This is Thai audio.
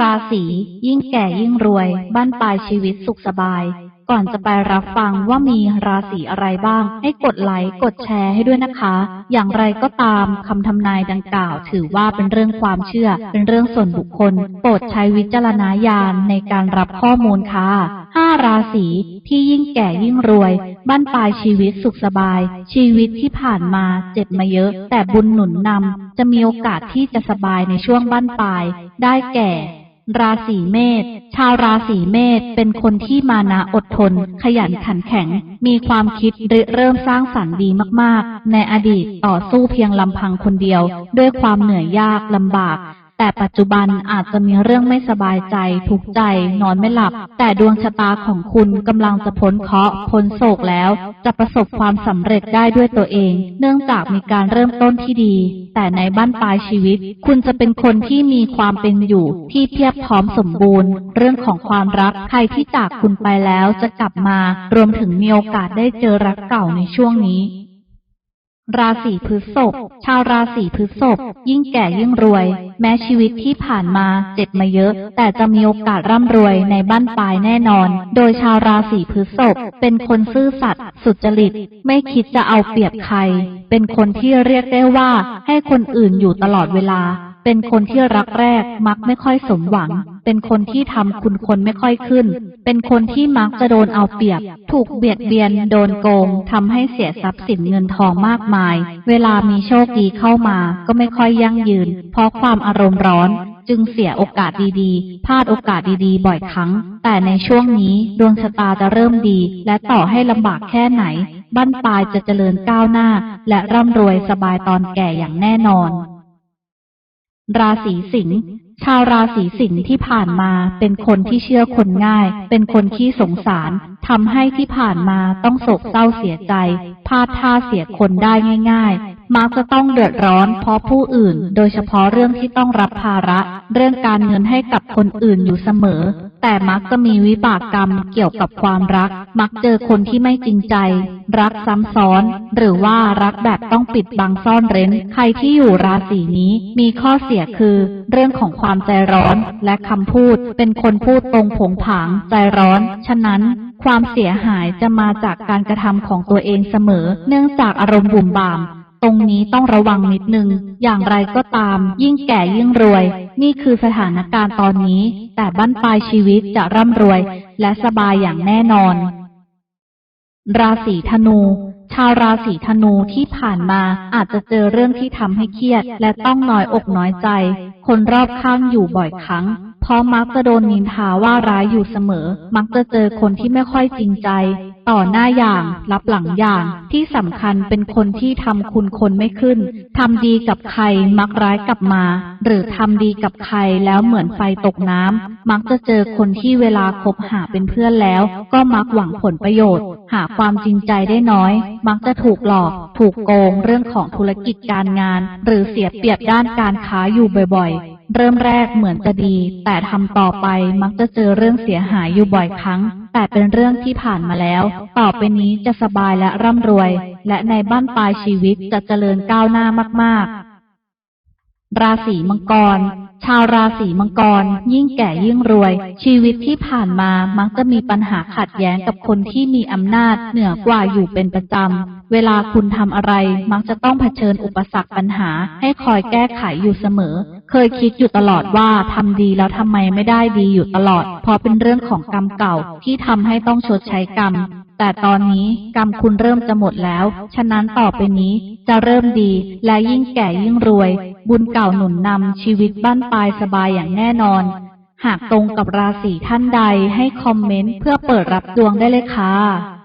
ราศียิ่งแก่ยิ่งรวยบ้านปลายชีวิตสุขสบาย ก่อนจะไปรับฟังว่ามีราศีอะไรบ้าง ให้กดไลค์กดแชร์ให้ด้วยนะคะ อย่างไรก็ตามคำทำนายดังกล่าว ถือว่าเป็นเรื่องความเชื่อ เป็นเรื่องส่วนบุคคล โปรดใช้วิจารณญาณในการรับข้อมูลค่ะห้าราศีที่ยิ่งแก่ยิ่งรวย บ้านปลายชีวิตสุขสบาย ชีวิตที่ผ่านมาเจ็บมาเยอะ แต่บุญหนุนนำจะมีโอกาสที่จะสบายในช่วงบ้านปลาย ได้แก่ ราศีเมษ ชาวราศีเมษเป็นคนที่มานะอดทน ขยันขันแข็ง มีความคิดริเริ่มสร้างสรรค์ดีมาก ๆ ในอดีตต่อสู้เพียงลำพังคนเดียว ด้วยความเหนื่อยยากลำบาก แต่ปัจจุบันอาจจะมีเรื่องไม่สบายใจ ทุกข์ใจ นอนไม่หลับ แต่ดวงชะตาของคุณกำลังจะพ้นเคราะห์พ้นโศกแล้ว จะประสบความสำเร็จได้ด้วยตัวเอง เนื่องจากมีการเริ่มต้นที่ดี แต่ในบ้านปลายชีวิต คุณจะเป็นคนที่มีความเป็นอยู่ที่เพียบพร้อมสมบูรณ์ เรื่องของความรักใครที่จากคุณไปแล้วจะกลับมา รวมถึงมีโอกาสได้เจอรักเก่าในช่วงนี้ ราศีพฤษภ ชาวราศีพฤษภยิ่งแก่ยิ่งรวย แม้ชีวิตที่ผ่านมาเจ็บมาเยอะ แต่จะมีโอกาสร่ำรวยในบ้านปลายแน่นอน โดยชาวราศีพฤษภเป็นคนซื่อสัตย์สุจริต ไม่คิดจะเอาเปรียบใคร เป็นคนที่เรียกได้ว่าให้คนอื่นอยู่ตลอดเวลาเป็นคนที่รักแรกมักไม่ค่อยสมหวัง เป็นคนที่ทำคุณคนไม่ค่อยขึ้น เป็นคนที่มักจะโดนเอาเปรียบ ถูกเบียดเบียน โดนโกงทำให้เสียทรัพย์สินเงินทองมากมาย เวลามีโชคดีเข้ามา ก็ไม่ค่อยยั่งยืน เพราะความอารมณ์ร้อนจึงเสียโอกาสดีๆ พลาดโอกาสดีๆ บ่อยครั้ง แต่ในช่วงนี้ดวงชะตาจะเริ่มดี และต่อให้ลำบากแค่ไหนบ้านปลายจะเจริญก้าวหน้า และร่ำรวยสบายตอนแก่อย่างแน่นอน ราศีสิงห์ ชาวราศีสิงห์ที่ผ่านมาเป็นคนที่เชื่อคนง่าย เป็นคนขี้สงสารทำให้ที่ผ่านมาต้องโศกเศร้าเสียใจพลาดท่าเสียคนได้ง่าย ๆ มักจะต้องเดือดร้อนเพราะผู้อื่น โดยเฉพาะเรื่องที่ต้องรับภาระ เรื่องการเงินให้กับคนอื่นอยู่เสมอ แต่มักจะมีวิบากกรรมเกี่ยวกับความรัก มักเจอคนที่ไม่จริงใจ รักซ้ำซ้อน หรือว่ารักแบบต้องปิดบังซ่อนเร้น ใครที่อยู่ราศีนี้ มีข้อเสียคือ เรื่องของความความใจร้อนและคำพูด เป็นคนพูดตรงผงผางใจร้อน ฉะนั้น ความเสียหายจะมาจากการกระทำของตัวเองเสมอ เนื่องจากอารมณ์บุ่มบ่ามตรงนี้ต้องระวังนิดนึง อย่างไรก็ตาม ยิ่งแก่ยิ่งรวย นี่คือสถานการณ์ตอนนี้ แต่บั้นปลายชีวิตจะร่ำรวย และสบายอย่างแน่นอน ราศีธนู ชาวราศีธนูที่ผ่านมาอาจจะเจอเรื่องที่ทำให้เครียด และต้องน้อยอกน้อยใจ คนรอบข้างอยู่บ่อยครั้ง เพราะมักจะโดนนินทาว่าร้ายอยู่เสมอ มักจะเจอคนที่ไม่ค่อยจริงใจ ต่อหน้าอย่างรับหลังอย่าง ที่สำคัญเป็นคนที่ทำคุณคนไม่ขึ้นทำดีกับใครมักร้ายกลับมา หรือทำดีกับใครแล้วเหมือนไฟตกน้ำมักจะเจอคนที่เวลาคบหาเป็นเพื่อนแล้ว ก็มักหวังผลประโยชน์ หาความจริงใจได้น้อย มักจะถูกหลอก ถูกโกงเรื่องของธุรกิจการงาน หรือเสียเปรียบด้านการค้าอยู่บ่อยๆ เริ่มแรกเหมือนจะดี แต่ทำต่อไปมักจะเจอเรื่องเสียหายอยู่บ่อยครั้ง แต่เป็นเรื่องที่ผ่านมาแล้ว ต่อไปนี้จะสบายและร่ำรวย และในบ้านปลายชีวิตจะเจริญก้าวหน้ามาก ๆ ราศีมังกรชาวราศีมังกร ยิ่งแก่ยิ่งรวย ชีวิตที่ผ่านมามักจะมีปัญหาขัดแย้งกับคนที่มีอำนาจเหนือกว่าอยู่เป็นประจำ เวลาคุณทำอะไร มักจะต้องเผชิญอุปสรรคปัญหา ให้คอยแก้ไขอยู่เสมอ เคยคิดอยู่ตลอดว่าทำดีแล้วทำไมไม่ได้ดีอยู่ตลอด เพราะเป็นเรื่องของกรรมเก่าที่ทำให้ต้องชดใช้กรรม แต่ตอนนี้กรรมคุณเริ่มจะหมดแล้ว ฉะนั้นต่อไปนี้จะเริ่มดีและยิ่งแก่ยิ่งรวย บุญเก่าหนุนนำชีวิตบ้านปลายสบายอย่างแน่นอน หากตรงกับราศีท่านใดให้คอมเมนต์เพื่อเปิดรับดวงได้เลยค่ะ